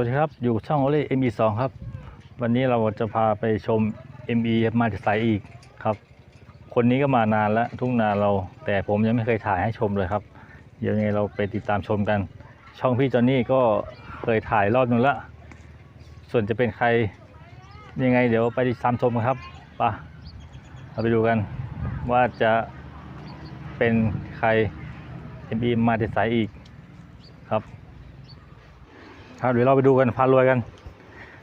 วัสดีครับ อยู่ช่องโอเล่ ME2 ครับ วันนี้เราจะพาไปชม ME มาจากสายอีกครับ คนนี้ก็มานานแล้ว ทุ่งนาเรา แต่ผมยังไม่เคยถ่ายให้ชมเลยครับ เดี๋ยวยังไงเราไปติดตามชมกัน ช่องพี่จอนนี่ก็เคยถ่ายรอบนึงละ ส่วนจะเป็นใครยังไง เดี๋ยวไปติดตามชมกันครับไปะเราไปดูกันว่าจะเป็นใคร ME มาจากสายอีกครับ ครับเดี๋ยวเราไปดูกันพารวยกัน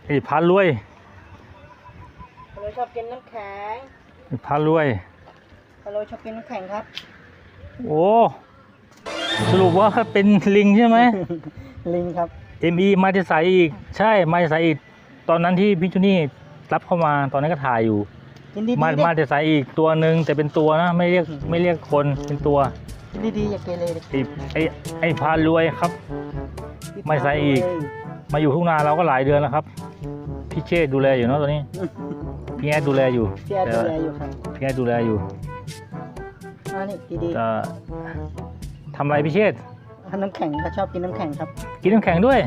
นี่พารวยฮัลโหลชอบกินน้ำแข็งนี่พารวยฮัลโหลชอบกินน้ำแข็งครับ โอ้สรุปว่าเป็นลิงใช่ไหมลิงครับ ME มาจะใสอีก ใช่มาจะใสอีก ตอนนั้นที่พี่จูนี่รับเข้ามาตอนนั้นก็ถ่ายอยู่กินดีๆมาดิมาจะใสอีกตัวหนึ่งแต่เป็นตัวนะไม่เรียกไม่เรียกคนเป็นตัวกินดีๆอย่าเกเรดิไอ้ไอ้ไอ้พารวยครับ ไม่ใส่อีกมาอยู่ทุ่งนาเราก็หลายเดือนแล้วครับ พี่เชษดูแลอยู่เนาะตัวนี้ พี่แอดดูแลอยู่พี่แอดดูแลอยู่ครับพี่แอดดูแลอยู่อ่านี่ดีจะทำอะไรพี่เชษๆทำน้ำแข็งเขาชอบกินน้ำแข็งครับ กินน้ำแข็งด้วย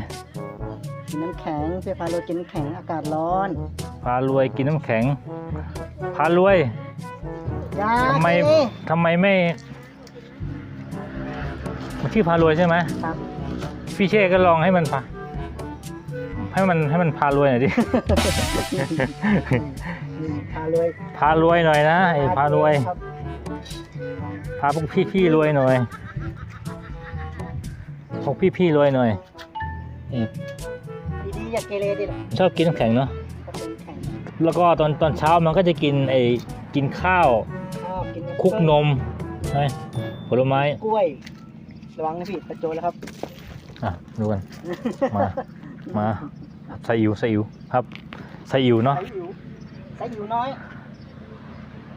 กินน้ำแข็งเพื่อพาเรากินน้ำแข็งอากาศร้อนพารวยกินน้ำแข็ง พารวยยาทำไมเอ๊ะทำไมไม่มันชื่อพารวยใช่ไหมครับ พี่เช่ก็ลองให้มันพาให้มันให้มันพารวยหน่อยดิ พารวยพารวยหน่อยนะไอ้พารวย ครับพาพวกพี่พี่ๆรวยหน่อย พวกพี่พี่ๆรวยหน่อยนี่ดีๆอย่าเกเรดิหรอกชอบกินน้ำแข็งเนาะชอบกินน้ำแข็งแล้วก็ตอนตอนเช้ามันก็จะกินไอ้กินข้าวชอบกินคลุกนมใช่ไหมผลไม้กล้วย ระวังนะพี่ประโจนแล้วครับ อะดูกัน มา มาใส่อิ๋วใส่อิ๋วครับใส่อิ๋วเนาะใส่หิวใส่หิวน้อย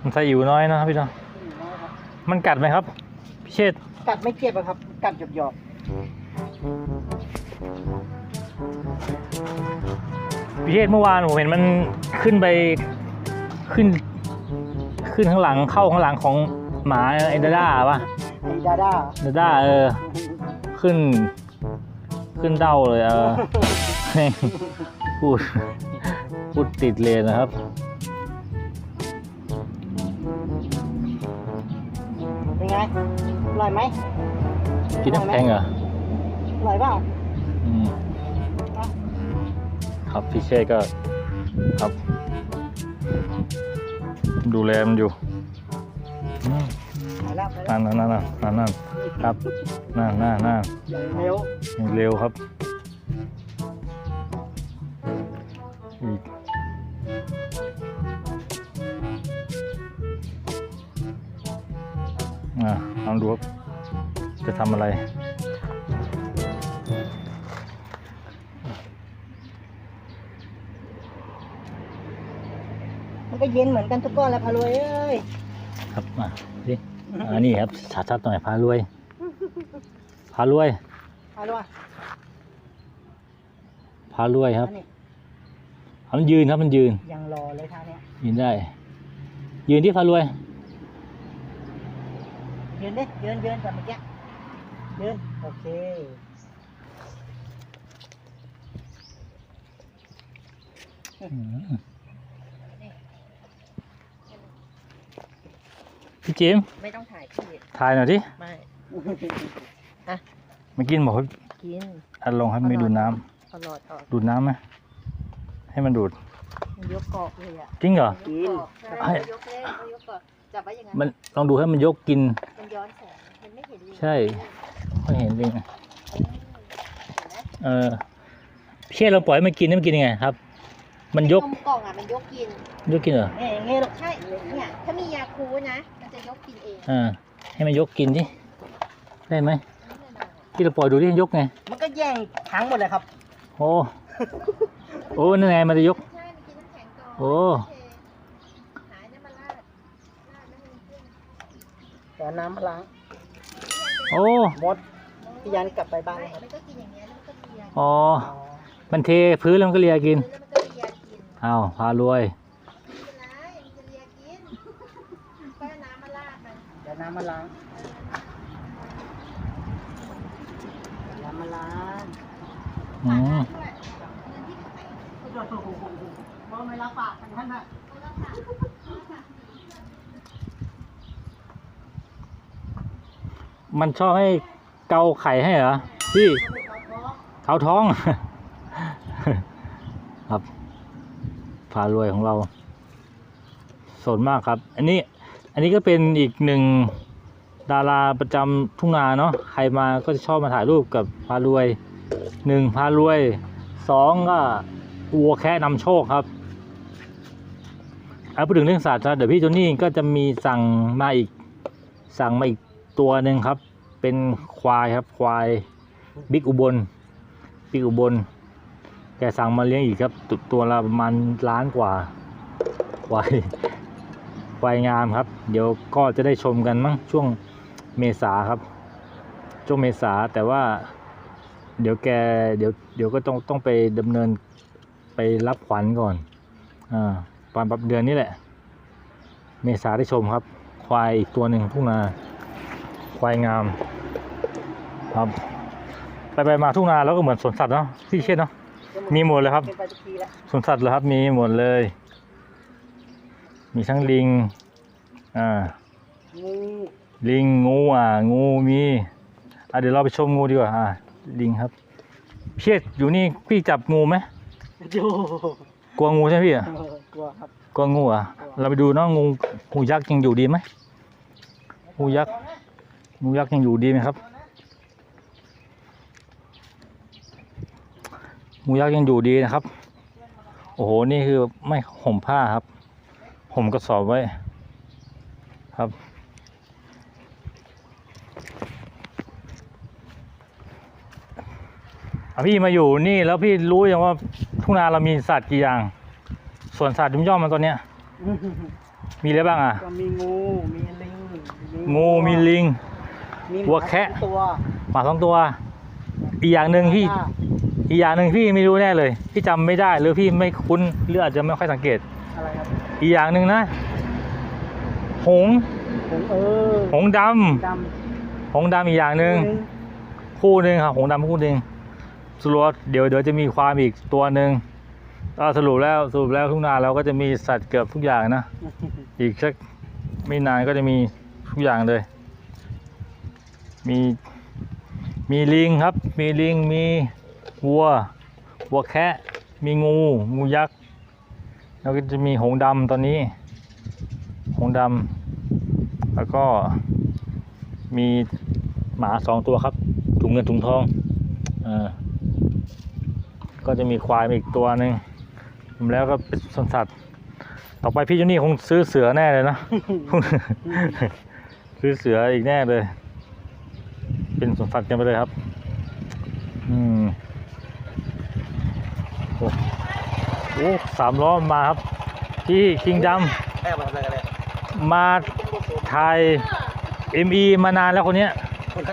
มันใส่อิ๋วน้อยนะครับพี่เนาะใส่หิวน้อยครับมันกัดไหมครับพี่เชษฐ์กัดไม่เจ็บอะครับ กัดหยอกพี่เชษฐ์เมื่อวานผมเห็นมันขึ้นไปขึ้น ขึ้นข้างหลังเข้าข้างหลังของหมาไอ้ดาด้าป่ะๆไอ้ดาด้าดาด้าเออ ขึ้น ขึ้นเด้าเลยเออพูดพูดติดเลยนะครับ เป็นไง อร่อยไหมกินน้ำแข็งเหรอ อร่อยเปล่าอืมครับพี่เชษก็ครับ ดูแลมันอยู่ นั่นนั่นนั่นนั่นนั่นครับนั่นนั่นนั่นอย่าเร็วเร็วครับอีกอะลองดูครับจะทำอะไรมันก็เย็นเหมือนกันทุกก้อนแล้วพะรวยเอ้ย ครับมาดิอ่านี่ครับชัดๆหน่อยพารวยพารวยเอาด้วยพารวยครับอันนี้เอามันยืนครับมันยืนยังรอเลยท่าเนี้ยยืนได้ ยืนที่พารวย ยืนดิยืนยืนแบบเมื่อกี้ยืนโอเค พี่จิมไม่ต้องถ่ายพี่ถ่ายหน่อยดิไม่เมื่อกี้บอกให้กินอัดลงให้ไม่ดูดน้ำตลอดตลอดดูดน้ำไหมให้มันดูด มันยกเกาะเลยอะจริงเหรอ กินให้ยกเล่นเขายกก่อนจับไว้อย่างนั้นมันลองดูให้มันยกกิน มันย้อนแสงมันไม่เห็นลิงใช่ไม่เห็นจริงเห็นไหมเออพี่เช่เราปล่อยให้มันกินนี่มันกินยังไงครับ มันยกนมกล่องอะมันยกกิน ยกกินเหรอนี่อย่างงี้ลูกใช่เนี่ยถ้ามียาคูนะ มันจะยกกินเองอ่าให้มันยกกินดิได้ไหมไม่แน่นอนอะที่เราปล่อยดูที่ยกไง มันก็แย่งทั้งหมดเลยครับ โอ้ โอ้นั่นไงมันจะยก ใช่มันกินน้ำแข็งก่อนโอ้เคหายน้ำมันราดราดน้ำมันเครื่องแต่น้ำมาล้างโอ้หมดพี่ยันกลับไปบ้านไม่แล้วครับมันก็กินอย่างเงี้ยแล้วมันก็เลียอ๋อ อ๋อมันเทพื้นแล้วมันก็เลียกินแล้วมันก็เลียกิน อ้าวพารวย ไม่เป็นไรมันจะเลียกินก็เอาน้ำมาราดมัน เดี๋ยวน้ำ มาล้างน้ำมาล้างอืมด้วยว่าไม่รับปากกันท่านน่ะมันชอบให้เกาไข่ให้เหรอพี่เกาท้อง ครับพารวยของเราสนมากครับ อันนี้ อันนี้ก็เป็นอีกหนึ่งดาราประจำทุ่งนาเนาะใครมาก็จะชอบมาถ่ายรูปกับพารวยหนึ่งพารวยสองก็วัวแค่นำโชคครับเอาพูดถึงเรื่องสัตว์นะเดี๋ยวพี่โจนี่ก็จะมีสั่งมาอีกสั่งมาอีกตัวหนึ่งครับ เป็นควายครับควายบิ๊กอุบลบิ๊กอุบลแกสั่งมาเลี้ยงอีกครับตตัวละประมาณล้านกว่าควาย ควายงามครับ เดี๋ยวก็จะได้ชมกันมั้งช่วงเมษาครับ ช่วงเมษาแต่ว่า เดี๋ยวแกเดี๋ยวเดี๋ยวก็ต้องต้องไปดำเนินไปรับขวัญก่อนอ่าประมาณเดือนนี้แหละ เมษาได้ชมครับ ควายอีกตัวหนึ่งทุ่งนา ควายงาม ครับ ไปไปมาทุ่งนาแล้วก็เหมือนสวนสัตว์เนาะที่เช่นเนาะมีหมดเลยครับเป็นไปทุกทีแล้วสวนสัตว์เหรอครับมีหมดเลย มีทั้งลิง อ่างูลิงงูอะงูมีอะเดี๋ยวเราไปชมงูดีกว่า อ่า ลิงครับเพียอยู่นี่พี่จับงูไหมโยกลัวงูใช่ไหมพี่อะเออกลัวครับกลัวงูอะ เราไปดูเนาะงูงูยักษ์ยังอยู่ดีไหมงูยักษ์งูยักษ์ยังอยู่ดีไหมครับงูยักษ์ยังอยู่ดีนะครับ โอ้โห นี่คือไม่ห่มผ้าครับ ห่มกระสอบไว้ครับอะพี่มาอยู่นี่แล้วพี่รู้ยังว่าทุ่งนาเรามีสัตว์กี่อย่างสวนสัตว์ย่อมๆมาตัวเนี้ย มีอะไรบ้างอะ ก็มีงู มีลิงงูมีลิง มีหมาวัวแคะตัวหมาสองตัว อีกอย่างหนึ่งพี่อ่าอีกอย่างหนึ่งพี่ไม่รู้แน่เลย พี่จำไม่ได้หรือพี่ไม่คุ้นหรืออาจจะไม่ค่อยสังเกต อะไรครับ อีกอย่างหนึ่งนะ หงส์ผมเออหงส์ดดำหงส์ดำอีกอย่างำหนึ่ง คู่หนึ่งครับหงส์ดำคู่หนึ่งสรุปว่าเดี๋ยวเดี๋ยวจะมีความอีกตัวหนึ่งก็สรุปแล้วสรุปแล้วทุ่งนาเราก็จะมีสัตว์เกือบทุกอย่างนะ อีกสักไม่นานก็จะมีทุกอย่างเลย มีมีลิงครับ มีลิง มีวัว วัวแคะ มีงู งูยักษ์ แล้วก็จะมีหงดำตอนนี้ หงดำแล้วก็มีหมาสองตัวครับ ถุงเงินถุงทองเออก็จะมีควายอีกตัวหนึ่งแล้วก็เป็นสวนสัตว์ต่อไปพี่เจ้านี่คงซื้อเสือแน่เลยนะ ซื้อเสืออีกแน่เลย เป็นสวนสัตว์กันไปเลยครับ อืมโอ้โอ้สามล้อมาครับพี่คิงดแอบมาทำอะไรกันเนี่ยำมาถ่ายเอ็มอีมานานแล้วคนเนี้ย คนไหน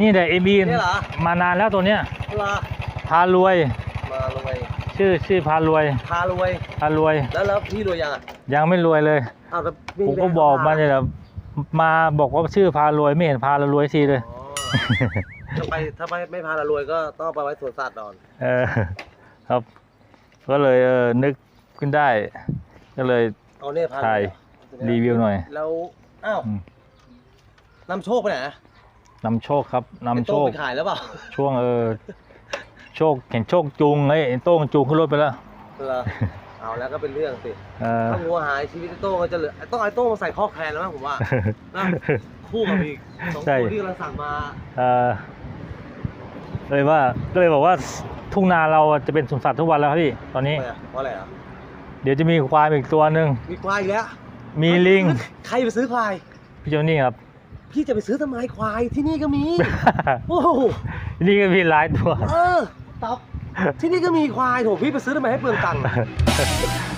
นี่แหละเอ็มอีนี่เหรอ มานานแล้วตัวเนี้ย ลาพารวย มารวยชื่อชื่อพารวย พารวย พารวย แล้วแล้วพี่รวยยังอะยังไม่รวยเลย อ้าวแล้วผมก็บอกมาเนี่ยแหละมาบอกว่าชื่อพารวยไม่เห็นพารวยทีเลย อ๋อถ้าไปถ้าไม่ไม่พารวยก็ต้องไปไว้สวนสัตว์นอน เออครับ ก็เลยเออนึกขึ้นได้ ก็เลย เอาเนี่ยพารวยถ่าย รีวิวหน่อยแล้วอ้าวอืมนำโชคไปไหนอะนำโชคครับนำไอ้โชโต้งคไปขายแล้วเปล่าช่วงเออโชคเห็นโชคจูงไอ้ไอ้โต้งจูงขึ้นรถไปแล้วเหรอเอาแล้วก็เป็นเรื่องสิเออ ถ้างัวหายชีวิตไอ้โต้งก็จะเหลือไอ้ต้องไอ้โต้งมาใส่ข้อแขนแล้วมั้งผมว่า นะ คู่กับอีกสองใช่ตัวที่กำลังสั่งมา เออเลยว่าก็เลยบอกว่า ทุ่งนาเราจะเป็นสวนสัตว์ทุกวันแล้วครับพี่ตอนนี้ทำไมอะเพราะอะไรอะเดี๋ยวจะมีควายอีกตัวหนึ่งมีควายอีกแล้วมีลิงใครไปซื้อควายพี่เจ้านี่ครับ พี่จะไปซื้อทำไมควายที่นี่ก็มีโอ้โหนี่ก็มีหลายตัว เออต๊อบที่นี่ก็มีควายโถพี่ไปซื้อทำไมให้เปลืองตังค์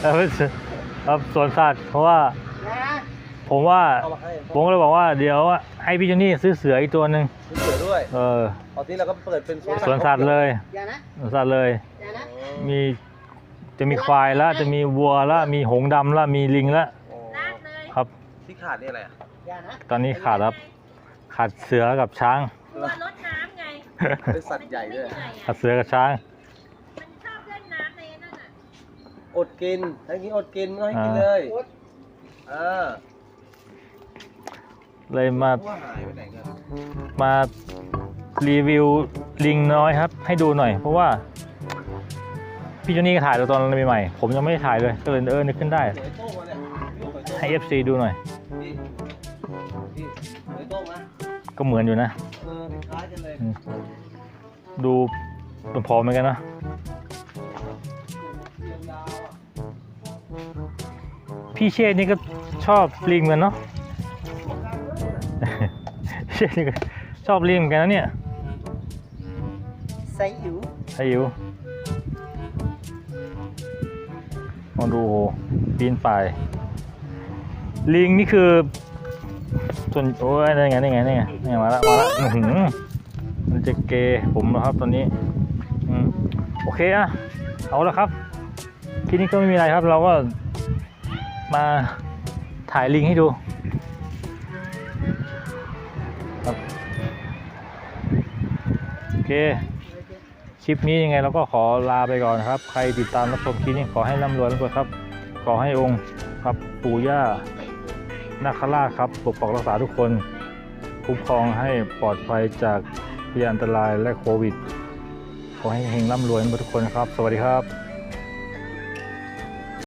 เอาไปซื้อครับสวนสัตว์เพราะว่านะผมว่าเอามาให้ผมก็เลยบอกว่าเดี๋ยวให้พี่เจานี่ซื้อเสืออีกตัวหนึ่งซื้อเสือ ด้วยเออตอนนี้เราก็เปิดเป็นสวนสวนสัตว์เลยอย่านะสวนสัตว์เลย อย่านะมีจะมีควายแล้วจะมีวัวแล้วมีหงส์ดำแล้วมีลิงแล้วอ๋อลากเลยครับ ที่ขาดนี่อะไรอะอย่านะตอนนี้ขาดครับ ขาดเสือกับช้าง กลัวรดน้ำไงเป็นสัตว์ใหญ่ด้วยมันไม่เหนื่อยขาอะดเสือกับช้าง มันชอบเล่นน้ำในนั่นอะอดกินถ้ากินอดกินก็ให้กินอ่าเลยเออเลยมา ว่าหายไปไหนกันมา รีวิวลิงน้อยครับ ให้ดูหน่อย เพราะว่า พี่โจนี่ก็ถ่ายตอนใหม่ๆผมยังไม่ได้ถ่ายเลยก็เลยเออนึกขึ้นได้เดี๋ยวไอ้เนี่ยพี่เอาไอ้โต้งให้ FC ดูหน่อย ก็เหมือนอยู่นะเออคล้ายกันเลยอืมดูพอเหมือนกันนะพี่เชษนี่ก็ชอบลิงเหมือนเนาะเชษนี่ก็ชอบลิงเหมือนกันนะเนี่ย อิ๋วอายุมาดูโหปีนป่าย ลิงนี่คือส่วนโอ้ยนี่ไงนี่ไงนี่ไงนี่ไงมาละมาละอื้อหือมันจะเกผมแล้วครับตอนนี้อืมโอเคอะเอาละครับที่นี้ก็ไม่มีอะไรครับ เราก็มาถ่ายลิงให้ดูครับโอเค คลิปนี้ยังไงเราก็ขอลาไปก่อนครับ ใครติดตามรับชมคลิปนี้ขอให้ร่ำรวยทุกคนครับ ขอให้องค์ครับปู่ย่านาคราชครับปกปักรักษาทุกคน คุ้มครองให้ปลอดภัยจากพยานอันตรายและโควิด ขอให้เฮงร่ำรวยทุกคนครับ สวัสดีครับ